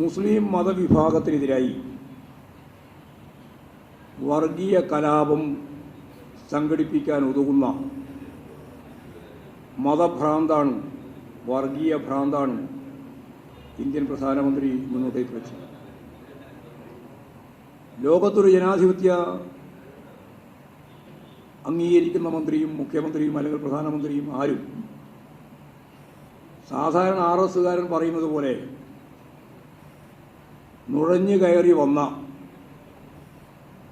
മുസ്ലിം മതവിഭാഗത്തിനെതിരായി വർഗീയ കലാപം സംഘടിപ്പിക്കാൻ ഉതകുന്ന മതഭ്രാന്താണ് വർഗീയ ഭ്രാന്താണ് ഇന്ത്യൻ പ്രധാനമന്ത്രി മുന്നോട്ടേക്ക് വെച്ചത്. ലോകത്തൊരു ജനാധിപത്യ അംഗീകരിക്കുന്ന മന്ത്രിയും മുഖ്യമന്ത്രിയും അല്ലെങ്കിൽ പ്രധാനമന്ത്രിയും ആരും സാധാരണ ആർ എസ്സുകാരൻ പറയുന്നത് പോലെ നുഴഞ്ഞു കയറി വന്ന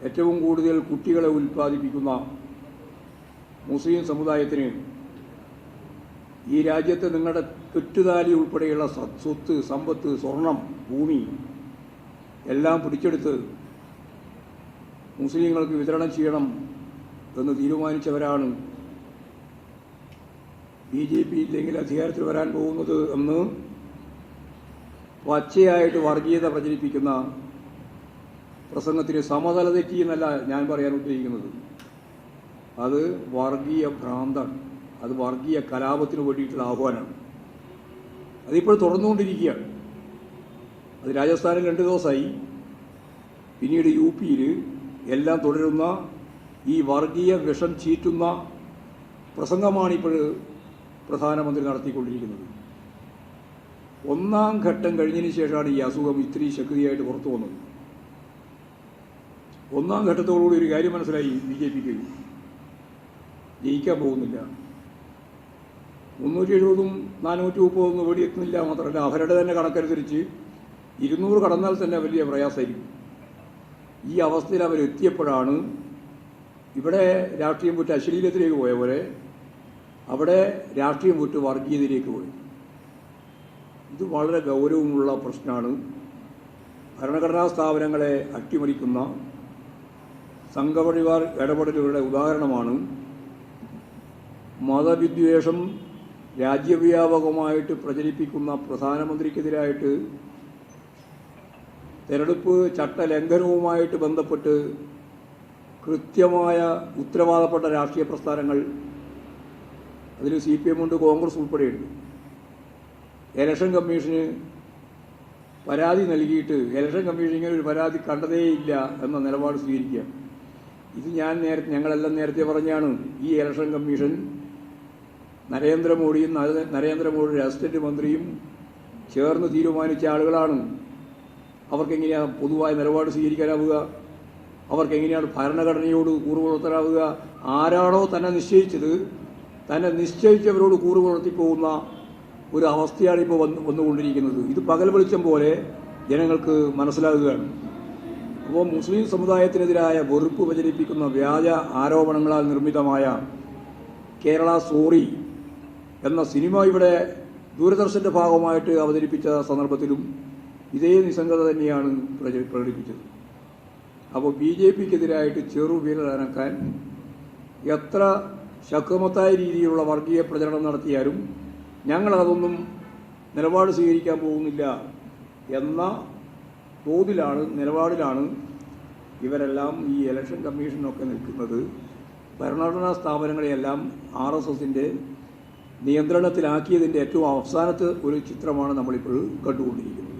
ഏറ്റവും കൂടുതൽ കുട്ടികളെ ഉൽപ്പാദിപ്പിക്കുന്ന മുസ്ലിം സമുദായത്തിന് ഈ രാജ്യത്തെ നിങ്ങളുടെ തെറ്റുതാലി ഉൾപ്പെടെയുള്ള സ്വത്ത് സമ്പത്ത് സ്വർണം ഭൂമി എല്ലാം പിടിച്ചെടുത്ത് മുസ്ലിങ്ങൾക്ക് വിതരണം ചെയ്യണം എന്ന് തീരുമാനിച്ചവരാണ് ബി ജെ പി ഇല്ലെങ്കിൽ അധികാരത്തിൽ വരാൻ പോകുന്നത് എന്ന് പച്ചയായിട്ട് വർഗീയത പ്രചരിപ്പിക്കുന്ന പ്രസംഗത്തിന് സമതല തെറ്റി എന്നല്ല ഞാൻ പറയാൻ ഉദ്ദേശിക്കുന്നത്. അത് വർഗീയ ഭ്രാന്താണ്. അത് വർഗീയ കലാപത്തിന് വേണ്ടിയിട്ടുള്ള ആഹ്വാനമാണ്. അതിപ്പോൾ തുടർന്നുകൊണ്ടിരിക്കുകയാണ്. അത് രാജസ്ഥാനിൽ രണ്ട് ദിവസമായി. പിന്നീട് യു പിയിൽ എല്ലാം തുടരുന്ന ഈ വർഗീയ വിഷം ചീറ്റുന്ന പ്രസംഗമാണിപ്പോൾ പ്രധാനമന്ത്രി നടത്തിക്കൊണ്ടിരിക്കുന്നത്. ഒന്നാം ഘട്ടം കഴിഞ്ഞതിന് ശേഷമാണ് ഈ അസുഖം ഇത്രയും ശക്തിയായിട്ട് പുറത്തു വന്നത്. ഒന്നാം ഘട്ടത്തോടുകൂടി ഒരു കാര്യം മനസ്സിലായി ബി ജെ പിക്ക്. ജയിക്കാൻ പോകുന്നില്ല. മുന്നൂറ്റി എഴുപതും നാനൂറ്റി മുപ്പതൊന്നും ഇവിടെ എത്തുന്നില്ല മാത്രമല്ല അവരുടെ തന്നെ കണക്കനുസരിച്ച് ഇരുന്നൂറ് കടന്നാൽ തന്നെ വലിയ പ്രയാസമായിരിക്കും. ഈ അവസ്ഥയിൽ അവരെത്തിയപ്പോഴാണ് ഇവിടെ രാഷ്ട്രീയം വിട്ട് അശ്ലീലത്തിലേക്ക് പോയ പോലെ അവിടെ രാഷ്ട്രീയം വിട്ട് വർഗീയതയിലേക്ക് പോയി. ഇത് വളരെ ഗൗരവമുള്ള പ്രശ്നമാണ്. ഭരണഘടനാ സ്ഥാപനങ്ങളെ അട്ടിമറിക്കുന്ന സംഘപരിവാർ ഇടപെടലുകളുടെ ഉദാഹരണമാണ്. മതവിദ്വേഷം രാജ്യവ്യാപകമായിട്ട് പ്രചരിപ്പിക്കുന്ന പ്രധാനമന്ത്രിക്കെതിരായിട്ട് തെരഞ്ഞെടുപ്പ് ചട്ടലംഘനവുമായിട്ട് ബന്ധപ്പെട്ട് കൃത്യമായ ഉത്തരവാദപ്പെട്ട രാഷ്ട്രീയ പ്രസ്ഥാനങ്ങൾ അതിൽ സി പി എം ഉണ്ട് കോൺഗ്രസ് ഉൾപ്പെടെയുണ്ട്. ഇലക്ഷൻ കമ്മീഷന് പരാതി നൽകിയിട്ട് ഇലക്ഷൻ കമ്മീഷൻ ഇങ്ങനെ ഒരു പരാതി കണ്ടതേയില്ല എന്ന നിലപാട് സ്വീകരിക്കുക. ഇത് ഞാൻ നേരത്തെ ഞങ്ങളെല്ലാം നേരത്തെ പറഞ്ഞാണ്. ഈ ഇലക്ഷൻ കമ്മീഷൻ നരേന്ദ്രമോദിയും നര- നരേന്ദ്രമോദിയുടെ അസിസ്റ്റന്റ് മന്ത്രിയും ചേർന്ന് തീരുമാനിച്ച ആളുകളാണ്. അവർക്കെങ്ങനെയാണ് പൊതുവായ നിലപാട് സ്വീകരിക്കാനാവുക? അവർക്കെങ്ങനെയാണ് ഭരണഘടനയോട് കൂറുപുലർത്തനാവുക ആരാണോ തന്നെ നിശ്ചയിച്ചത്. തന്നെ നിശ്ചയിച്ചവരോട് കൂറുപുലർത്തി പോകുന്ന ഒരു അവസ്ഥയാണ് ഇപ്പോൾ വന്ന് വന്നുകൊണ്ടിരിക്കുന്നത്. ഇത് പകൽ വെളിച്ചം പോലെ ജനങ്ങൾക്ക് മനസ്സിലാകുകയാണ്. അപ്പോൾ മുസ്ലിം സമുദായത്തിനെതിരായ വെറുപ്പ് പ്രചരിപ്പിക്കുന്ന വ്യാജ ആരോപണങ്ങളാൽ നിർമ്മിതമായ കേരള സോറി എന്ന സിനിമ ഇവിടെ ദൂരദർശന്റെ ഭാഗമായിട്ട് അവതരിപ്പിച്ച സന്ദർഭത്തിലും ഇതേ നിസ്സംഗത തന്നെയാണ് പ്രകടിപ്പിച്ചത്. അപ്പോൾ ബി ജെ പിക്കെതിരായിട്ട് ചെറുവിരലനക്കാൻ എത്ര ശക്തമത്തായ രീതിയിലുള്ള വർഗീയ പ്രചരണം നടത്തിയാലും ഞങ്ങളതൊന്നും നിലപാട് സ്വീകരിക്കാൻ പോകുന്നില്ല എന്ന തോതിലാണ് നിലപാടിലാണ് ഇവരെല്ലാം ഈ ഇലക്ഷൻ കമ്മീഷനൊക്കെ നിൽക്കുന്നത്. ഭരണഘടനാ സ്ഥാപനങ്ങളെയെല്ലാം ആർ എസ് എസിന്റെ നിയന്ത്രണത്തിലാക്കിയതിന്റെ ഏറ്റവും അവസാനത്തെ ഒരു ചിത്രമാണ് നമ്മളിപ്പോൾ കണ്ടുകൊണ്ടിരിക്കുന്നത്.